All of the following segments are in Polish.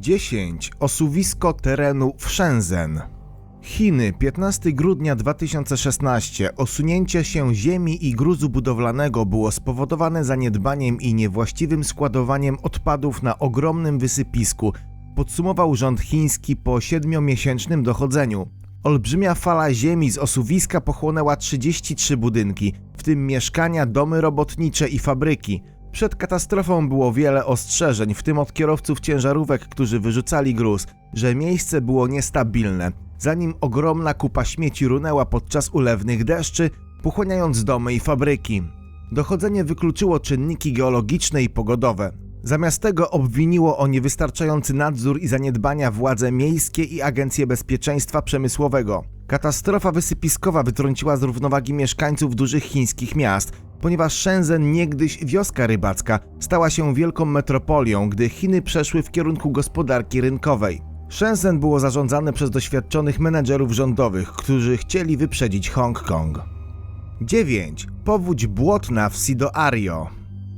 10. Osuwisko terenu w Shenzhen. Chiny, 15 grudnia 2016. Osunięcie się ziemi i gruzu budowlanego było spowodowane zaniedbaniem i niewłaściwym składowaniem odpadów na ogromnym wysypisku, podsumował rząd chiński po siedmiomiesięcznym dochodzeniu. Olbrzymia fala ziemi z osuwiska pochłonęła 33 budynki, w tym mieszkania, domy robotnicze i fabryki. Przed katastrofą było wiele ostrzeżeń, w tym od kierowców ciężarówek, którzy wyrzucali gruz, że miejsce było niestabilne, zanim ogromna kupa śmieci runęła podczas ulewnych deszczy, pochłaniając domy i fabryki. Dochodzenie wykluczyło czynniki geologiczne i pogodowe. Zamiast tego obwiniło o niewystarczający nadzór i zaniedbania władze miejskie i Agencję Bezpieczeństwa Przemysłowego. Katastrofa wysypiskowa wytrąciła z równowagi mieszkańców dużych chińskich miast, ponieważ Shenzhen, niegdyś wioska rybacka, stała się wielką metropolią, gdy Chiny przeszły w kierunku gospodarki rynkowej. Shenzhen było zarządzane przez doświadczonych menedżerów rządowych, którzy chcieli wyprzedzić Hongkong. 9. Powódź błotna w Sidoario.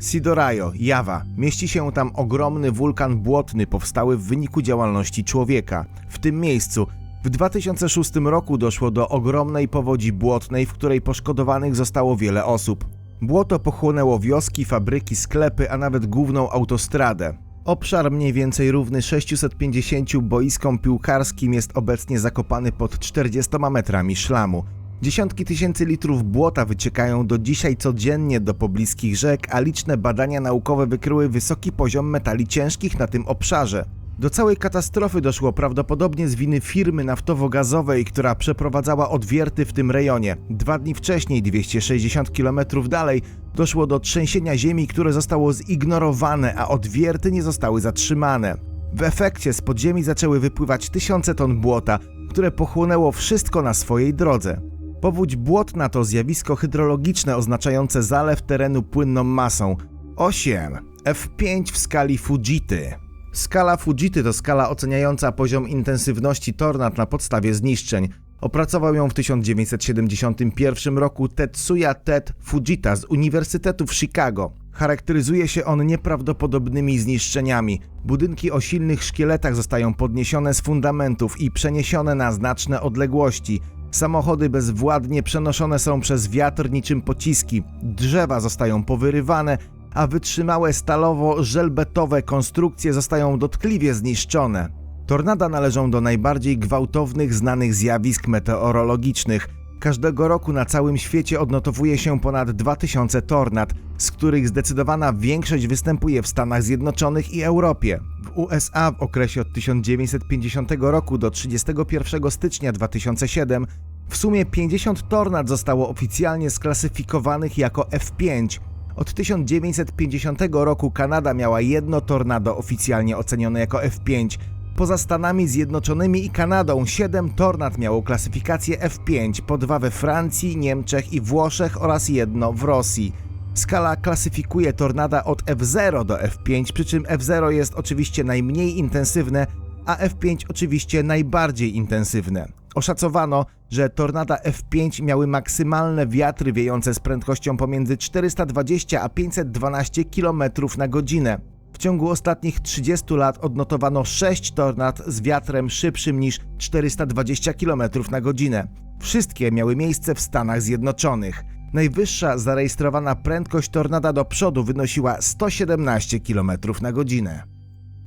Sidorajo, Jawa. Mieści się tam ogromny wulkan błotny powstały w wyniku działalności człowieka. W tym miejscu w 2006 roku doszło do ogromnej powodzi błotnej, w której poszkodowanych zostało wiele osób. Błoto pochłonęło wioski, fabryki, sklepy, a nawet główną autostradę. Obszar mniej więcej równy 650 boiskom piłkarskim jest obecnie zakopany pod 40 metrami szlamu. Dziesiątki tysięcy litrów błota wyciekają do dzisiaj codziennie do pobliskich rzek, a liczne badania naukowe wykryły wysoki poziom metali ciężkich na tym obszarze. Do całej katastrofy doszło prawdopodobnie z winy firmy naftowo-gazowej, która przeprowadzała odwierty w tym rejonie. Dwa dni wcześniej, 260 km dalej, doszło do trzęsienia ziemi, które zostało zignorowane, a odwierty nie zostały zatrzymane. W efekcie z podziemi zaczęły wypływać tysiące ton błota, które pochłonęło wszystko na swojej drodze. Powódź błotna to zjawisko hydrologiczne oznaczające zalew terenu płynną masą. 8. F5 w skali Fujity. Skala Fujity to skala oceniająca poziom intensywności tornad na podstawie zniszczeń. Opracował ją w 1971 roku Tetsuya Ted Fujita z Uniwersytetu w Chicago. Charakteryzuje się on nieprawdopodobnymi zniszczeniami. Budynki o silnych szkieletach zostają podniesione z fundamentów i przeniesione na znaczne odległości. Samochody bezwładnie przenoszone są przez wiatr niczym pociski. Drzewa zostają powyrywane, a wytrzymałe stalowo-żelbetowe konstrukcje zostają dotkliwie zniszczone. Tornada należą do najbardziej gwałtownych znanych zjawisk meteorologicznych. Każdego roku na całym świecie odnotowuje się ponad 2000 tornad, z których zdecydowana większość występuje w Stanach Zjednoczonych i Europie. W USA w okresie od 1950 roku do 31 stycznia 2007 w sumie 50 tornad zostało oficjalnie sklasyfikowanych jako F5. Od 1950 roku Kanada miała jedno tornado oficjalnie ocenione jako F5. Poza Stanami Zjednoczonymi i Kanadą 7 tornad miało klasyfikację F5, po dwa we Francji, Niemczech i Włoszech oraz jedno w Rosji. Skala klasyfikuje tornada od F0 do F5, przy czym F0 jest oczywiście najmniej intensywne, a F5 oczywiście najbardziej intensywne. Oszacowano, że tornada F5 miały maksymalne wiatry wiejące z prędkością pomiędzy 420 a 512 km na godzinę. W ciągu ostatnich 30 lat odnotowano 6 tornad z wiatrem szybszym niż 420 km na godzinę. Wszystkie miały miejsce w Stanach Zjednoczonych. Najwyższa zarejestrowana prędkość tornada do przodu wynosiła 117 km na godzinę.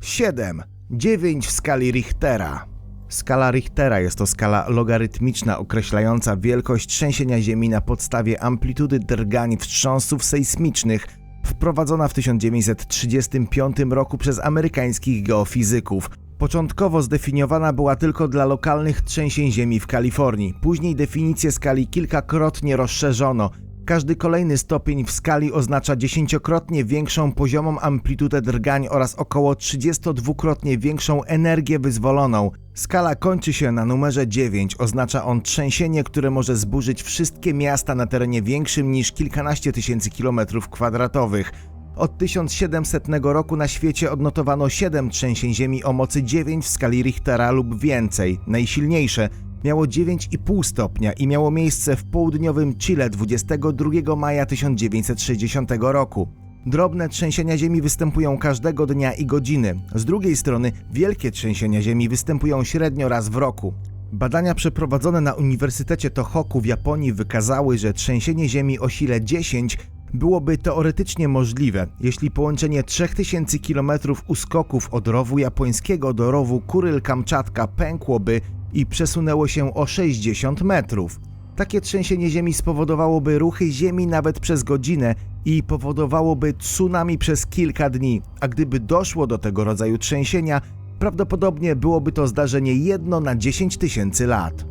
7. 9 w skali Richtera. Skala Richtera jest to skala logarytmiczna określająca wielkość trzęsienia Ziemi na podstawie amplitudy drgań wstrząsów sejsmicznych, wprowadzona w 1935 roku przez amerykańskich geofizyków. Początkowo zdefiniowana była tylko dla lokalnych trzęsień ziemi w Kalifornii. Później definicję skali kilkakrotnie rozszerzono. Każdy kolejny stopień w skali oznacza dziesięciokrotnie większą poziomą amplitudę drgań oraz około 32-krotnie większą energię wyzwoloną. Skala kończy się na numerze 9. Oznacza on trzęsienie, które może zburzyć wszystkie miasta na terenie większym niż kilkanaście tysięcy kilometrów kwadratowych. Od 1700 roku na świecie odnotowano 7 trzęsień ziemi o mocy 9 w skali Richtera lub więcej. Najsilniejsze miało 9,5 stopnia i miało miejsce w południowym Chile 22 maja 1960 roku. Drobne trzęsienia ziemi występują każdego dnia i godziny. Z drugiej strony, wielkie trzęsienia ziemi występują średnio raz w roku. Badania przeprowadzone na Uniwersytecie Tohoku w Japonii wykazały, że trzęsienie ziemi o sile 10 byłoby teoretycznie możliwe, jeśli połączenie 3000 km uskoków od rowu japońskiego do rowu Kuryl-Kamczatka pękłoby i przesunęło się o 60 metrów. Takie trzęsienie ziemi spowodowałoby ruchy ziemi nawet przez godzinę i powodowałoby tsunami przez kilka dni, a gdyby doszło do tego rodzaju trzęsienia, prawdopodobnie byłoby to zdarzenie jedno na 10 tysięcy lat.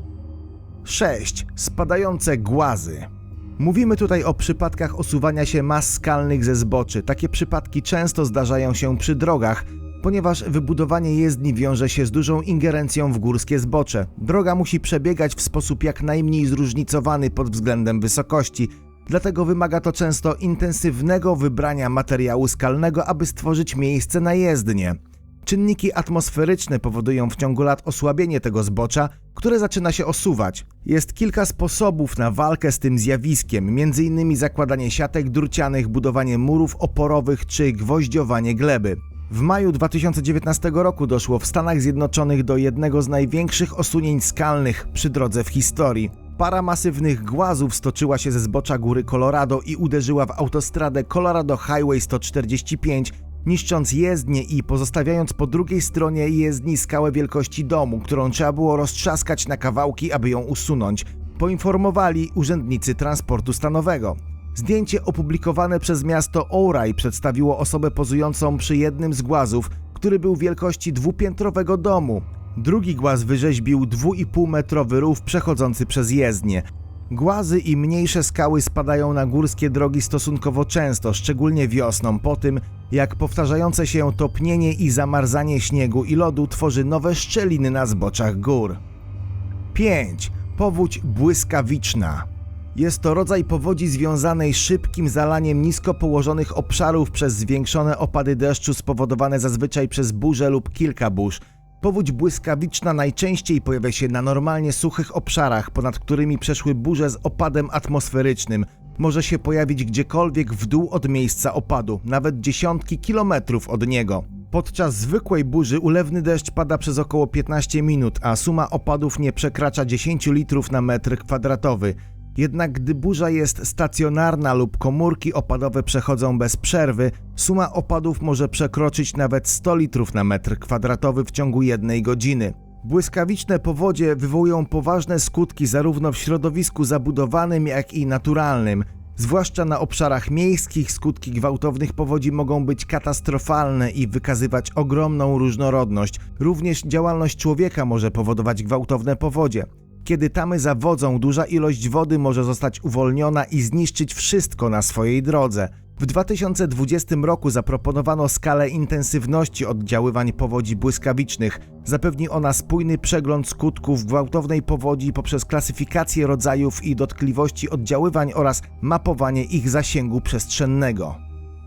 6. Spadające głazy. Mówimy tutaj o przypadkach osuwania się mas skalnych ze zboczy. Takie przypadki często zdarzają się przy drogach, ponieważ wybudowanie jezdni wiąże się z dużą ingerencją w górskie zbocze. Droga musi przebiegać w sposób jak najmniej zróżnicowany pod względem wysokości, dlatego wymaga to często intensywnego wybrania materiału skalnego, aby stworzyć miejsce na jezdnię. Czynniki atmosferyczne powodują w ciągu lat osłabienie tego zbocza, które zaczyna się osuwać. Jest kilka sposobów na walkę z tym zjawiskiem, m.in. zakładanie siatek drucianych, budowanie murów oporowych czy gwoździowanie gleby. W maju 2019 roku doszło w Stanach Zjednoczonych do jednego z największych osunięć skalnych przy drodze w historii. Para masywnych głazów stoczyła się ze zbocza góry Colorado i uderzyła w autostradę Colorado Highway 145, niszcząc jezdnię i pozostawiając po drugiej stronie jezdni skałę wielkości domu, którą trzeba było roztrzaskać na kawałki, aby ją usunąć, poinformowali urzędnicy transportu stanowego. Zdjęcie opublikowane przez miasto Ouray przedstawiło osobę pozującą przy jednym z głazów, który był wielkości dwupiętrowego domu. Drugi głaz wyrzeźbił 2,5 metrowy rów przechodzący przez jezdnię. Głazy i mniejsze skały spadają na górskie drogi stosunkowo często, szczególnie wiosną, po tym jak powtarzające się topnienie i zamarzanie śniegu i lodu tworzy nowe szczeliny na zboczach gór. 5. Powódź błyskawiczna. Jest to rodzaj powodzi związanej szybkim zalaniem nisko położonych obszarów przez zwiększone opady deszczu spowodowane zazwyczaj przez burzę lub kilka burz. Powódź błyskawiczna najczęściej pojawia się na normalnie suchych obszarach, ponad którymi przeszły burze z opadem atmosferycznym. Może się pojawić gdziekolwiek w dół od miejsca opadu, nawet dziesiątki kilometrów od niego. Podczas zwykłej burzy ulewny deszcz pada przez około 15 minut, a suma opadów nie przekracza 10 litrów na metr kwadratowy. Jednak gdy burza jest stacjonarna lub komórki opadowe przechodzą bez przerwy, suma opadów może przekroczyć nawet 100 litrów na metr kwadratowy w ciągu jednej godziny. Błyskawiczne powodzie wywołują poważne skutki zarówno w środowisku zabudowanym, jak i naturalnym. Zwłaszcza na obszarach miejskich skutki gwałtownych powodzi mogą być katastrofalne i wykazywać ogromną różnorodność. Również działalność człowieka może powodować gwałtowne powodzie. Kiedy tamy zawodzą, duża ilość wody może zostać uwolniona i zniszczyć wszystko na swojej drodze. W 2020 roku zaproponowano skalę intensywności oddziaływań powodzi błyskawicznych. Zapewni ona spójny przegląd skutków gwałtownej powodzi poprzez klasyfikację rodzajów i dotkliwości oddziaływań oraz mapowanie ich zasięgu przestrzennego.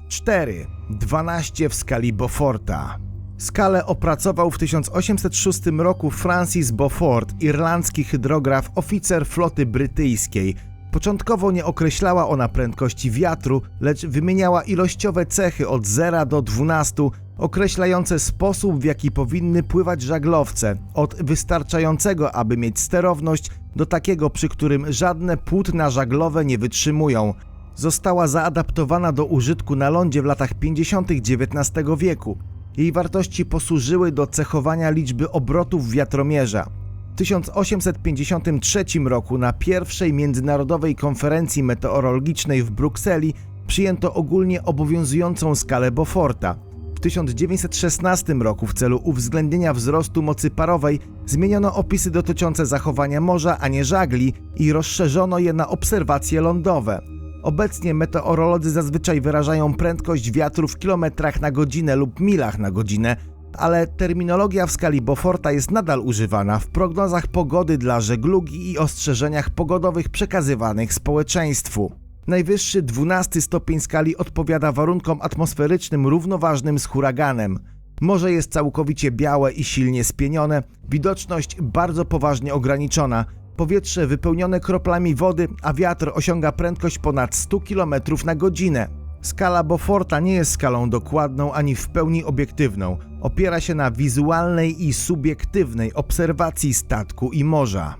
4. 12 w skali Beauforta. Skalę opracował w 1806 roku Francis Beaufort, irlandzki hydrograf, oficer floty brytyjskiej. Początkowo nie określała ona prędkości wiatru, lecz wymieniała ilościowe cechy od 0 do 12, określające sposób, w jaki powinny pływać żaglowce, od wystarczającego, aby mieć sterowność, do takiego, przy którym żadne płótna żaglowe nie wytrzymują. Została zaadaptowana do użytku na lądzie w latach 50. XIX wieku. Jej wartości posłużyły do cechowania liczby obrotów wiatromierza. W 1853 roku na pierwszej międzynarodowej konferencji meteorologicznej w Brukseli przyjęto ogólnie obowiązującą skalę Beauforta. W 1916 roku w celu uwzględnienia wzrostu mocy parowej zmieniono opisy dotyczące zachowania morza, a nie żagli i rozszerzono je na obserwacje lądowe. Obecnie meteorolodzy zazwyczaj wyrażają prędkość wiatru w kilometrach na godzinę lub milach na godzinę, ale terminologia w skali Beauforta jest nadal używana w prognozach pogody dla żeglugi i ostrzeżeniach pogodowych przekazywanych społeczeństwu. Najwyższy 12 stopień skali odpowiada warunkom atmosferycznym równoważnym z huraganem. Morze jest całkowicie białe i silnie spienione, widoczność bardzo poważnie ograniczona, powietrze wypełnione kroplami wody, a wiatr osiąga prędkość ponad 100 km na godzinę. Skala Beauforta nie jest skalą dokładną ani w pełni obiektywną. Opiera się na wizualnej i subiektywnej obserwacji statku i morza.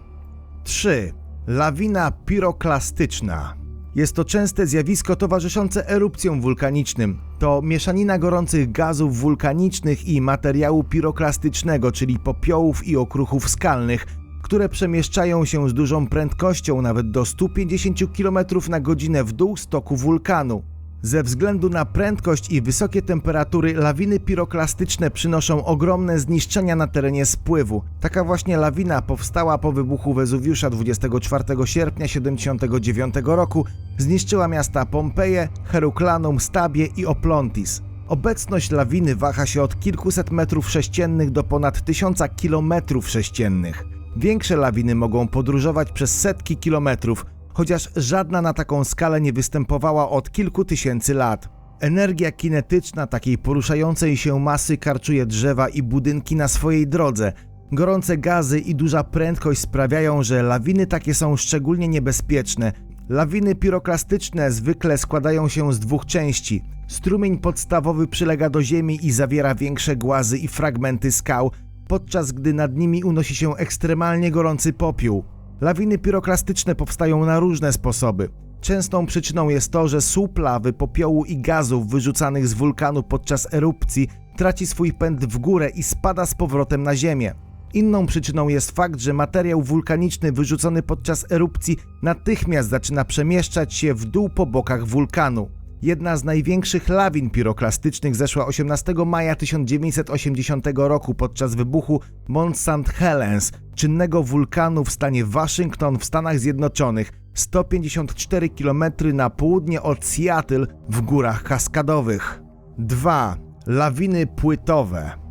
3. Lawina piroklastyczna. Jest to częste zjawisko towarzyszące erupcjom wulkanicznym. To mieszanina gorących gazów wulkanicznych i materiału piroklastycznego, czyli popiołów i okruchów skalnych, które przemieszczają się z dużą prędkością, nawet do 150 km na godzinę w dół stoku wulkanu. Ze względu na prędkość i wysokie temperatury, lawiny piroklastyczne przynoszą ogromne zniszczenia na terenie spływu. Taka właśnie lawina powstała po wybuchu Wezuwiusza 24 sierpnia 79 roku, zniszczyła miasta Pompeje, Heruklanum, Stabie i Oplontis. Obecność lawiny waha się od kilkuset metrów sześciennych do ponad tysiąca kilometrów sześciennych. Większe lawiny mogą podróżować przez setki kilometrów, chociaż żadna na taką skalę nie występowała od kilku tysięcy lat. Energia kinetyczna takiej poruszającej się masy karczuje drzewa i budynki na swojej drodze. Gorące gazy i duża prędkość sprawiają, że lawiny takie są szczególnie niebezpieczne. Lawiny piroklastyczne zwykle składają się z dwóch części. Strumień podstawowy przylega do ziemi i zawiera większe głazy i fragmenty skał, podczas gdy nad nimi unosi się ekstremalnie gorący popiół. Lawiny piroklastyczne powstają na różne sposoby. Częstą przyczyną jest to, że słup lawy, popiołu i gazów wyrzucanych z wulkanu podczas erupcji traci swój pęd w górę i spada z powrotem na ziemię. Inną przyczyną jest fakt, że materiał wulkaniczny wyrzucony podczas erupcji natychmiast zaczyna przemieszczać się w dół po bokach wulkanu. Jedna z największych lawin piroklastycznych zeszła 18 maja 1980 roku podczas wybuchu Mont St. Helens, czynnego wulkanu w stanie Waszyngton w Stanach Zjednoczonych, 154 km na południe od Seattle w górach kaskadowych. 2. Lawiny płytowe.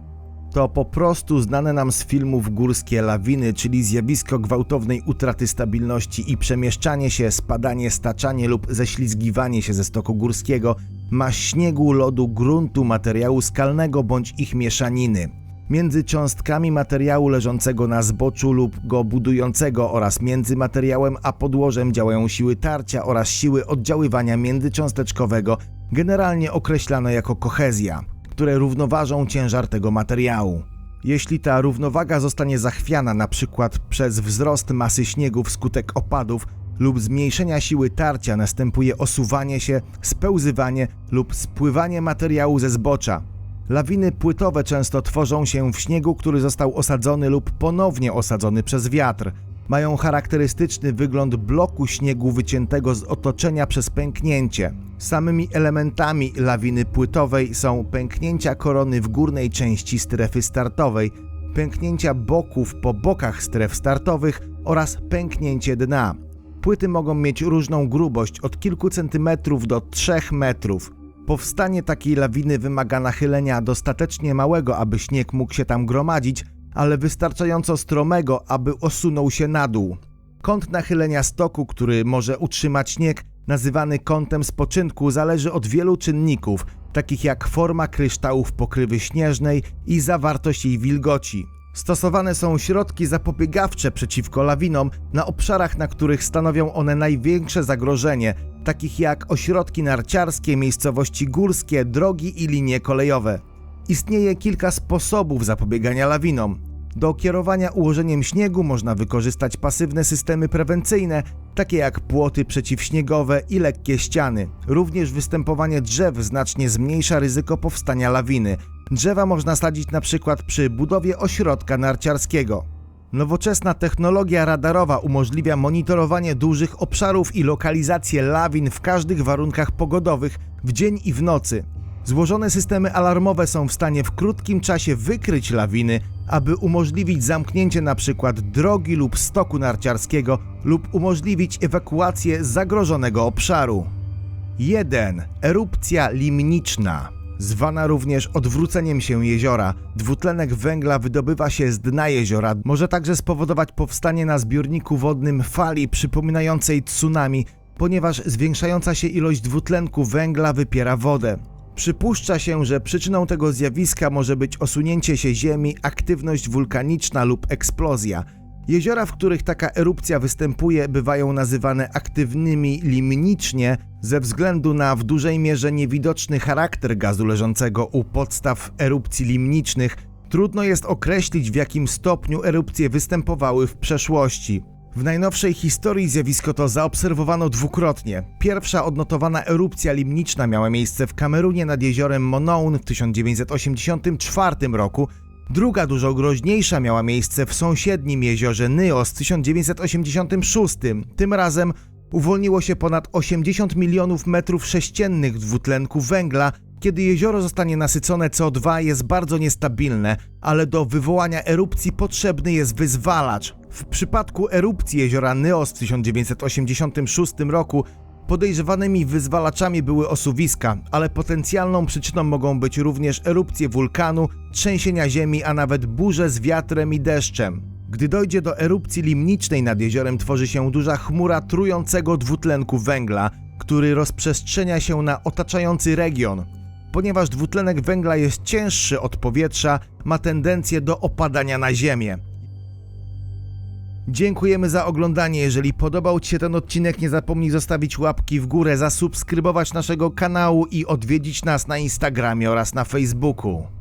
To po prostu znane nam z filmów górskie lawiny, czyli zjawisko gwałtownej utraty stabilności i przemieszczanie się, spadanie, staczanie lub ześlizgiwanie się ze stoku górskiego, ma śniegu, lodu, gruntu, materiału skalnego bądź ich mieszaniny. Między cząstkami materiału leżącego na zboczu lub go budującego oraz między materiałem a podłożem działają siły tarcia oraz siły oddziaływania międzycząsteczkowego, generalnie określane jako kohezja które równoważą ciężar tego materiału. Jeśli ta równowaga zostanie zachwiana na przykład przez wzrost masy śniegu wskutek opadów lub zmniejszenia siły tarcia następuje osuwanie się, spełzywanie lub spływanie materiału ze zbocza. Lawiny płytowe często tworzą się w śniegu, który został osadzony lub ponownie osadzony przez wiatr. Mają charakterystyczny wygląd bloku śniegu wyciętego z otoczenia przez pęknięcie. Samymi elementami lawiny płytowej są pęknięcia korony w górnej części strefy startowej, pęknięcia boków po bokach stref startowych oraz pęknięcie dna. Płyty mogą mieć różną grubość od kilku centymetrów do 3 metrów. Powstanie takiej lawiny wymaga nachylenia dostatecznie małego, aby śnieg mógł się tam gromadzić, ale wystarczająco stromego, aby osunął się na dół. Kąt nachylenia stoku, który może utrzymać śnieg, nazywany kątem spoczynku, zależy od wielu czynników, takich jak forma kryształów pokrywy śnieżnej i zawartość jej wilgoci. Stosowane są środki zapobiegawcze przeciwko lawinom na obszarach, na których stanowią one największe zagrożenie, takich jak ośrodki narciarskie, miejscowości górskie, drogi i linie kolejowe. Istnieje kilka sposobów zapobiegania lawinom. Do kierowania ułożeniem śniegu można wykorzystać pasywne systemy prewencyjne, takie jak płoty przeciwśniegowe i lekkie ściany. Również występowanie drzew znacznie zmniejsza ryzyko powstania lawiny. Drzewa można sadzić przykład przy budowie ośrodka narciarskiego. Nowoczesna technologia radarowa umożliwia monitorowanie dużych obszarów i lokalizację lawin w każdych warunkach pogodowych w dzień i w nocy. Złożone systemy alarmowe są w stanie w krótkim czasie wykryć lawiny, aby umożliwić zamknięcie np. drogi lub stoku narciarskiego lub umożliwić ewakuację zagrożonego obszaru. 1. Erupcja limniczna. Zwana również odwróceniem się jeziora, dwutlenek węgla wydobywa się z dna jeziora. Może także spowodować powstanie na zbiorniku wodnym fali przypominającej tsunami, ponieważ zwiększająca się ilość dwutlenku węgla wypiera wodę. Przypuszcza się, że przyczyną tego zjawiska może być osunięcie się Ziemi, aktywność wulkaniczna lub eksplozja. Jeziora, w których taka erupcja występuje, bywają nazywane aktywnymi limnicznie ze względu na w dużej mierze niewidoczny charakter gazu leżącego u podstaw erupcji limnicznych. Trudno jest określić, w jakim stopniu erupcje występowały w przeszłości. W najnowszej historii zjawisko to zaobserwowano dwukrotnie. Pierwsza odnotowana erupcja limniczna miała miejsce w Kamerunie nad jeziorem Monoun w 1984 roku, Druga, dużo groźniejsza, miała miejsce w sąsiednim jeziorze Nyos w 1986. Tym razem uwolniło się ponad 80 milionów metrów sześciennych dwutlenku węgla. Kiedy jezioro zostanie nasycone CO2 jest bardzo niestabilne, ale do wywołania erupcji potrzebny jest wyzwalacz. W przypadku erupcji jeziora Nyos w 1986 roku Podejrzewanymi wyzwalaczami były osuwiska, ale potencjalną przyczyną mogą być również erupcje wulkanu, trzęsienia ziemi, a nawet burze z wiatrem i deszczem. Gdy dojdzie do erupcji limnicznej nad jeziorem, tworzy się duża chmura trującego dwutlenku węgla, który rozprzestrzenia się na otaczający region. Ponieważ dwutlenek węgla jest cięższy od powietrza, ma tendencję do opadania na ziemię. Dziękujemy za oglądanie. Jeżeli podobał Ci się ten odcinek, nie zapomnij zostawić łapki w górę, zasubskrybować naszego kanału i odwiedzić nas na Instagramie oraz na Facebooku.